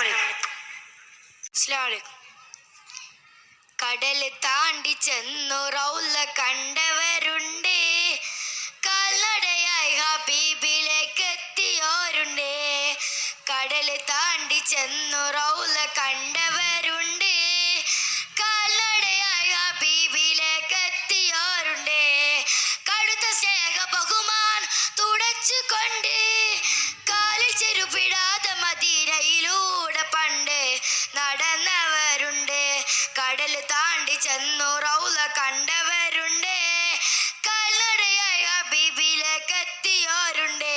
അസ്സലാമു കടൽ താണ്ടി ചെന്നു റൗല കണ്ടവരുണ്ട്. കാൽനടയായി ഹബീബിലേക്ക് എത്തിയോരുണ്ട്. കടൽ താണ്ടി ചെന്നു റൗല കണ്ട കടൽ താണ്ടി ചെന്നു റൗല കണ്ടവരുണ്ട്. കല്ലടയായ ബീബിയിലേക്ക് എത്തിയോരുണ്ട്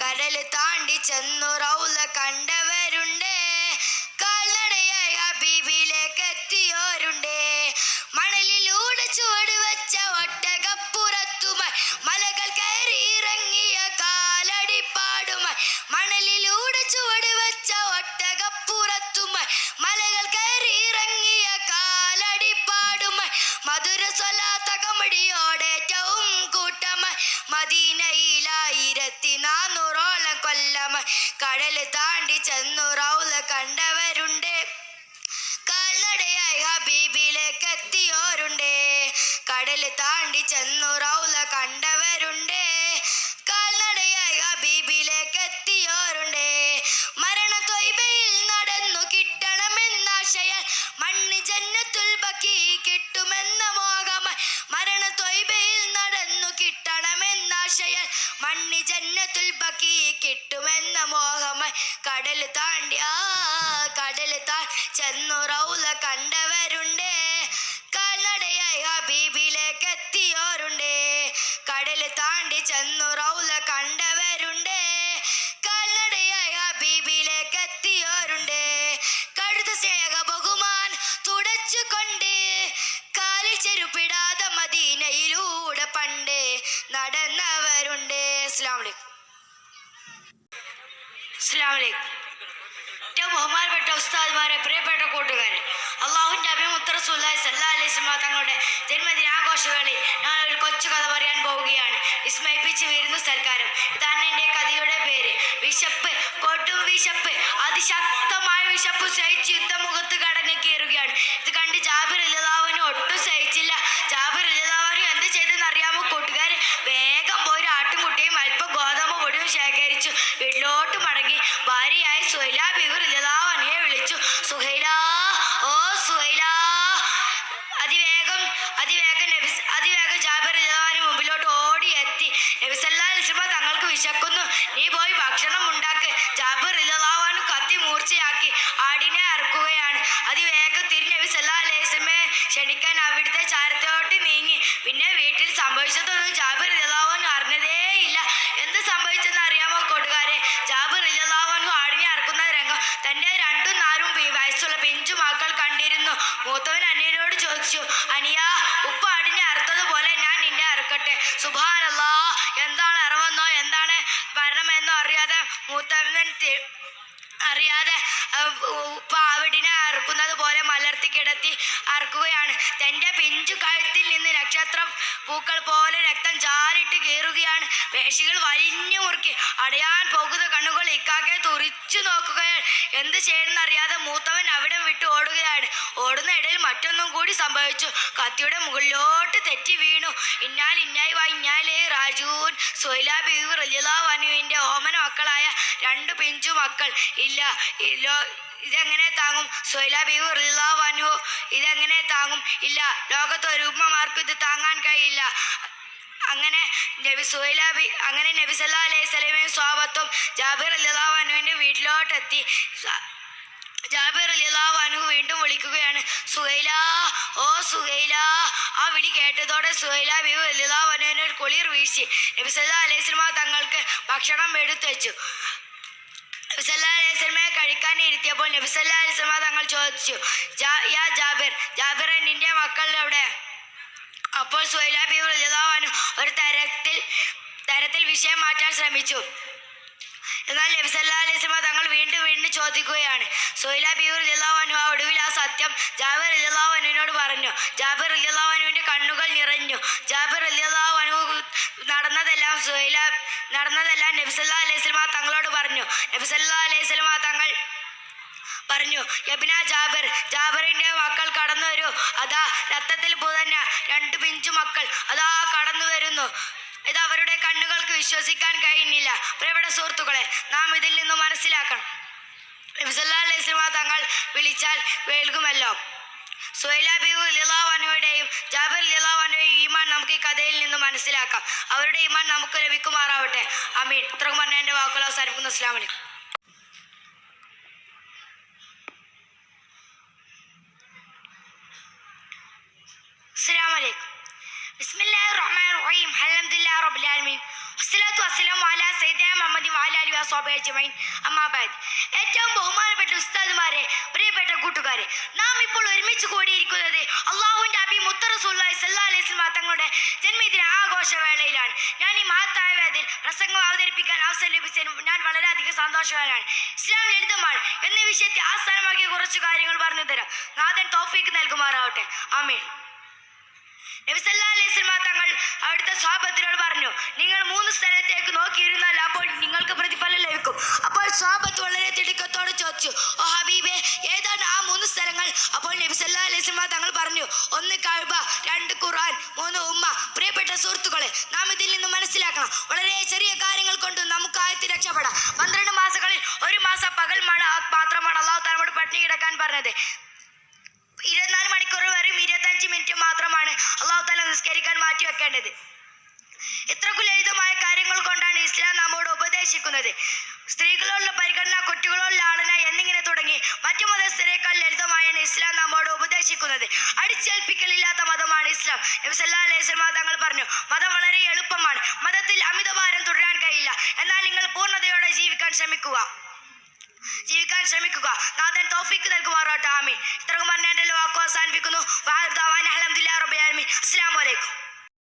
കടൽ താണ്ടി ചെന്നു റൗല കണ്ടവ മധുരസ്വലാത്ത കമടിയോടേറ്റവും കൂട്ടമായി. മദീനയിലായിരത്തി നാനൂറോളം കൊല്ലമ കടൽ താണ്ടി ചെന്നു റൗല കണ്ടവരുണ്ട്. കാൽനടയായി ഹബീബിലേക്ക് എത്തിയോരുണ്ട് കടൽ താണ്ടി ചെന്നു റൗല കണ്ടവരുണ്ട്. മണ്ണി ജന്നത്തുൽ ബക്കി കിട്ടുമെന്ന മോഹമ കടൽ താണ്ടി ആ കടൽ താ ചെന്നു റൗല കണ്ടവരുണ്ടേ. കാൽനടയായി ഹബീബിലേക്ക് എത്തിയോരുണ്ടേ. കടൽ താണ്ടി ചെന്നു റൗല കണ്ടവരുണ്ട്. സഹോദരന്മാരെ പ്രിയപ്പെട്ട കൂട്ടുകാരെ അള്ളാഹുന്റെ അഭിമുത്ര സുല്ലായി സല്ലാ അലിസ്മ തങ്ങളുടെ ജന്മദിനാഘോഷവേളയിൽ ഞാൻ ഒരു കൊച്ചു കഥ പറയാൻ പോവുകയാണ്. വിസ്മയിപ്പിച്ച് വീരുന്നു സൽക്കാരം. ഇതാണ് എന്റെ കഥയുടെ പേര്. വിശപ്പ് കൊടും വിശപ്പ് അതിശക്തമായ വിശപ്പ് സഹിച്ചു വിശക്കുന്നു നീ പോയി ഭക്ഷണം ഉണ്ടാക്ക്. ജാബിർ അറിയാതെ പാവടിനെ അറുക്കുന്നത് പോലെ മലർത്തി കിടത്തി അറുക്കുകയാണ്. തന്റെ പിഞ്ചു കഴുത്തിൽ നിന്ന് നക്ഷത്രം പൂക്കൾ പോലെ രക്തം ചാരിട്ട് കീറുകയാണ്. പേശികൾ വലിഞ്ഞു മുറുക്കി. അടയാൻ പോകുന്ന കണ്ണുകൾ ഇക്കാക്കെ തുറിച്ചു നോക്കുകയാണ്. എന്ത് ചെയ്യണമെന്ന് അറിയാതെ മൂത്തവൻ അവിടെ വിട്ട് ഓടുകയാണ്. ഓടുന്ന മറ്റൊന്നും കൂടി സംഭവിച്ചു. കത്തിയുടെ മുകളിലോട്ട് തെറ്റി വീണു. ഇന്നാൽ ഇന്നായി വാ രാജൂൻ സൊയ്ല ബീവി റലിലാവനുവിന്റെ ഓമന മക്കളായ രണ്ട് പിഞ്ചു മക്കൾ. ഇല്ല ഇല്ലോ ഇതെങ്ങനെ താങ്ങും? സൊയ്ല ബീവി റലിലാവനു ഇതെങ്ങനെ താങ്ങും? ഇല്ല ലോകത്ത് ഒരു ഉമ്മമാർക്കും ഇത് താങ്ങാൻ കഴിയില്ല. അങ്ങനെ നബി സുഹൈലാബി അങ്ങനെ നബി സല്ലാ അലൈഹി സ്വലമയും സ്വാപത്തും ജാബിർ അല്ലാ വനുവിന്റെ വീട്ടിലോട്ടെത്തി. ജാബിർ അലിയല്ലാഹു വീണ്ടും വിളിക്കുകയാണ് സുഹൈല ഓ സുഹൈല. ആ വിളി കേട്ടതോടെ സുഹൈല ബിബു അലിയല്ലാഹു അനുവിന് ഒരു കുളിർ വീഴ്ച നബി സല്ലാ അലൈഹി തങ്ങൾക്ക് ഭക്ഷണം എടുത്തു വെച്ചു. നബി സല്ലാ അലൈഹി സ്വലമയെ കഴിക്കാൻ ഇരുത്തിയപ്പോൾ നബി അലൈഹിസ്ലമ തങ്ങൾ ചോദിച്ചു യാ ജാബിർ ജാബിർ നിന്റെ മക്കൾ എവിടെ? അപ്പോൾ സുഹൈല ബിബു അലിയല്ലാഹു ഒരു തരത്തിൽ തരത്തിൽ വിഷയം മാറ്റാൻ ശ്രമിച്ചു. എന്നാൽ നബി സല്ലല്ലാഹു അലൈഹി വസല്ലം തങ്ങൾ വീണ്ടും വീണ്ടും ചോദിക്കുകയാണ്. സൊയില ബീർ അലിയല്ലാഹു ആ ഒടുവിൽ ആ സത്യം ജാബിർ അലിയല്ലാഹു അനുവിനോട് പറഞ്ഞു. ജാബിർ അലിയല്ലാഹു അനുവിന്റെ കണ്ണുകൾ നിറഞ്ഞു. ജാബിർ അലിയല്ലാഹു അനു നടന്നതെല്ലാം സൊയില നടന്നതെല്ലാം നബിസല്ലാ സല്ലല്ലാഹു അലൈഹി വസല്ലം തങ്ങളോട് പറഞ്ഞു. നബിസല്ലാ സല്ലല്ലാഹു അലൈഹി വസല്ലം തങ്ങൾ പറഞ്ഞു യബിന ജാബിർ ജാബിറിന്റെ മക്കൾ കടന്നു വരൂ. അതാ രക്തത്തിൽ പുതഞ്ഞ രണ്ട് പിഞ്ചു മക്കൾ. അതാ കടന്നു വരുന്നു. ഇത് അവരുടെ കണ്ണുകൾക്ക് വിശ്വസിക്കാൻ കഴിയുന്നില്ല പ്രിയപ്പെട്ട സുഹൃത്തുക്കളെ നാം ഇതിൽ നിന്ന് മനസ്സിലാക്കണം. നബിസല്ലാ തങ്ങൾ വിളിച്ചാൽ വേൽകുമല്ലോ സുഹൈലാബിബു ലിലാവനുവിടെയും ജാബിർ ലിലാവനുടെയും ഈമാൻ നമുക്ക് ഈ കഥയിൽ നിന്ന് മനസ്സിലാക്കാം. അവരുടെ ഈമാൻ നമുക്ക് ലഭിക്കുമാറാവട്ടെ. അമീൻ ഇത്രയും പറഞ്ഞ എന്റെ വാക്കുകൾ അവസാനിക്കുന്നു അസ്ലാമിന് വലൈക്കും അസ്സാം വലൈക്കും ബിസ്മില്ലാഹി റഹ്മാൻ റഹീം അൽഹംദുലില്ലാ റബ്ബിൽ ആലമീൻ. വസ്സലാത്തു വസ്സലാമു അലാ സയ്യിദിന മുഹമ്മദി വഅലാ അലിഹി വസ്ഹബിഹി അജ്മഈൻ. അമ്മാ ബഅദ്. ഏറ്റവും ബഹുമാനപ്പെട്ട ഉസ്താദുമാരെ പ്രിയപ്പെട്ട കൂട്ടുകാരെ നാം ഇപ്പോൾ ഒരുമിച്ച് കൂടിയിരിക്കുന്നത് അള്ളാഹുവിന്റെ അബി മുത്തറസൂല്ലായി അലൈഹി സ്വലാം തങ്ങളുടെ ജന്മദിന ആഘോഷ വേളയിലാണ് ഞാൻ ഈ മഹത്തായ വേദിൽ പ്രസംഗം അവതരിപ്പിക്കാൻ അവസരം ലഭിച്ചതിന് ഞാൻ വളരെയധികം സന്തോഷവാനാണ്. ഇസ്ലാം ലളിതമാണ്. എന്ന വിഷയത്തെ ആസ്ഥാനമാക്കി കുറച്ച് കാര്യങ്ങൾ പറഞ്ഞു തരാം നാഥൻ തോഫീക്ക് നൽകുമാറാവട്ടെ. ആമീൻ. നബി സല്ലല്ലാഹു അലൈഹി വസല്ലം തങ്ങൾ അവിടുത്തെ സ്വാപത്തിനോട് പറഞ്ഞു നിങ്ങൾ മൂന്ന് സ്ഥലത്തേക്ക് നോക്കിയിരുന്നാൽ അപ്പോൾ നിങ്ങൾക്ക് പ്രതിഫലം ലഭിക്കും. അപ്പോൾ സ്വാപത്ത് വളരെ തിടുക്കത്തോട് ചോദിച്ചു ഓ ഹബീബെ ഏതാണ് ആ മൂന്ന് സ്ഥലങ്ങൾ? അപ്പോൾ നബി അലൈസ്മ തങ്ങൾ പറഞ്ഞു ഒന്ന് കഅബ രണ്ട് ഖുർആൻ മൂന്ന് ഉമ്മ. പ്രിയപ്പെട്ട സുഹൃത്തുക്കളെ നാം ഇതിൽ നിന്ന് മനസ്സിലാക്കണം. വളരെ ചെറിയ കാര്യങ്ങൾ കൊണ്ട് നമുക്ക് ആയത്തിൽ രക്ഷപ്പെടാം. പന്ത്രണ്ട് മാസങ്ങളിൽ ഒരു മാസം പകൽ മഴ മാത്രമാണ് അള്ളാഹു തലമുടെ പട്ടിണി കിടക്കാൻ പറഞ്ഞത്. ഇരുപത്തിനാല് ഇരുപത്തഞ്ച് മിനിറ്റ് മാത്രമാണ്. അള്ളാഹു താല നിസ്കരിക്കാൻ മാറ്റി വെക്കേണ്ടത്. ഇത്രക്കു ലളിതമായ കാര്യങ്ങൾ കൊണ്ടാണ് ഇസ്ലാം നമ്മോട് ഉപദേശിക്കുന്നത്. സ്ത്രീകളോടുള്ള പരിഗണന കുട്ടികളോടുള്ള ആളന എന്നിങ്ങനെ തുടങ്ങി മറ്റു മതസ്ഥരെക്കാൾ ലളിതമായാണ് ഇസ്ലാം നമ്മോട് ഉപദേശിക്കുന്നത്. അടിച്ചേൽപ്പിക്കലില്ലാത്ത മതമാണ് ഇസ്ലാം. നബി അലൈഹിസ്ലാം അലൈഹി തങ്ങൾ പറഞ്ഞു മതം വളരെ എളുപ്പമാണ്. മതത്തിൽ അമിതഭാരം തുടരാൻ കഴിയില്ല. എന്നാൽ നിങ്ങൾ പൂർണതയോടെ ജീവിക്കാൻ ശ്രമിക്കുക. ജീവിക്കാൻ ശ്രമിക്കുക. നാഥൻ തോഫിക്ക് നൽകുമാറാട്ടെ ആമീൻ. ഇത്രയും പറഞ്ഞ എന്റെ വാക്കു അവസാനിപ്പിക്കുന്നു. വാഹുദാവാൻ അലഹമുല്ലാ റബ്ബി ആലമീൻ. അസ്സലാമു അലൈക്കും.